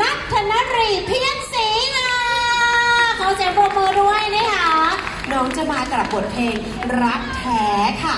นัทธนรีเพียรศรีค่ะขอเสียงปรบมือด้วยนะคะน้องจะมากับบทเพลงรักแท้ค่ะ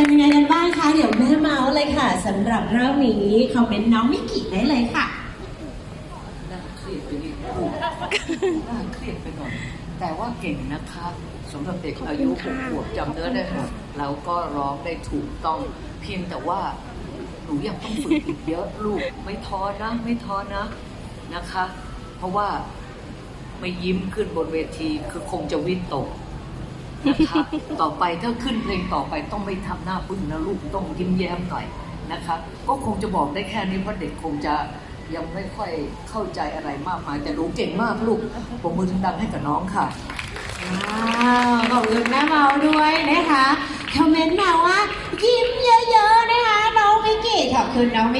เป็นยังไงกันบ้างคะ เดี๋ยวแม่เมาส์เลยค่ะสำหรับเรื่องนี้คอมเมนต์น้องมิกิได้เลยค่ะ น่าเครียดไปนิดนึงน่าเครียดไปหน่อยแต่ว่าเก่งนะคะสำหรับเด็กอายุหกขวบจำเนื้อได้หมดแล้วก็ร้องได้ถูกต้องเพียงแต่ว่าหนูยังต้องฝึกอีกเยอะลูกไม่ท้อนะ ไม่ท้อนะนะคะ เพราะว่าไม่ยิ้มขึ้นบนเวทีคือคงจะวิ่นตก นะคะต่อไปถ้าขึ้นเพลงต่อไปต้องไม่ทำหน้าปึ้งนะลูกต้องยิ้มแย้มหน่อยนะคะก็คงจะบอกได้แค่นี้เพราะเด็กคงจะยังไม่ค่อยเข้าใจอะไรมากมายแต่หนูเก่งมากลูกผมมือดังๆให้กับน้องค่ะว้าวขอบคุณแม่เมาด้วยนะคะคอมเมนต์มาว่ายิ้มเยอะๆนะคะน้องมิกิขอบคุณน้องมิ